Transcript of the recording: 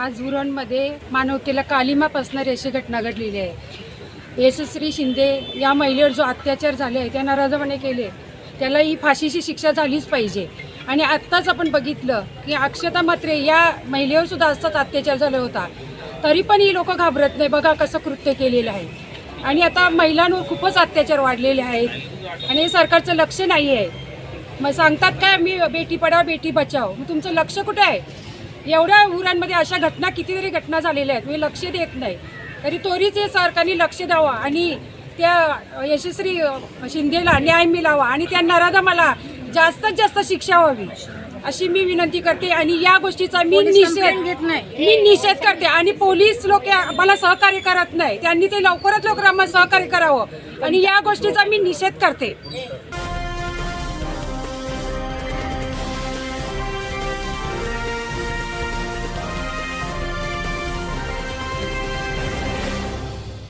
आज उरणमध्ये मानवतेला कालिमापासून अशी घटना घडलेली आहे. यशस्वी शिंदे या महिलेवर जो अत्याचार झाले आहे त्या नाराजपणे केले. त्याला ही फाशीची शिक्षा झालीच पाहिजे. आणि आत्ताच आपण बघितलं की अक्षता मात्रे या महिलेवर सुद्धा असताच अत्याचार झाला होता. तरी पण ही लोक घाबरत नाही. बघा कसं कृत्य केलेलं आहे. आणि आता महिलांवर खूपच अत्याचार वाढलेले आहेत. आणि हे सरकारचं लक्ष नाही आहे मग सांगतात काय मी बेटी पढाव बेटी बचाव. मग तुमचं लक्ष कुठं आहे? एवढ्या उरांमध्ये अशा घटना कितीतरी घटना झालेल्या आहेत. मी लक्ष देत नाही. तरी तोरीच हे सरकारने लक्ष द्यावं आणि त्या यशस्वी शिंदेला न्याय मिळावा आणि त्या नराधमाला जास्तीत जास्त शिक्षा व्हावी अशी मी विनंती करते. आणि या गोष्टीचा मी निषेध घेत नाही. मी निषेध करते. आणि पोलीस लोक आम्हाला सहकार्य करत नाही. त्यांनी ते लवकरात लवकर आम्हाला सहकार्य करावं. आणि या गोष्टीचा मी निषेध करते.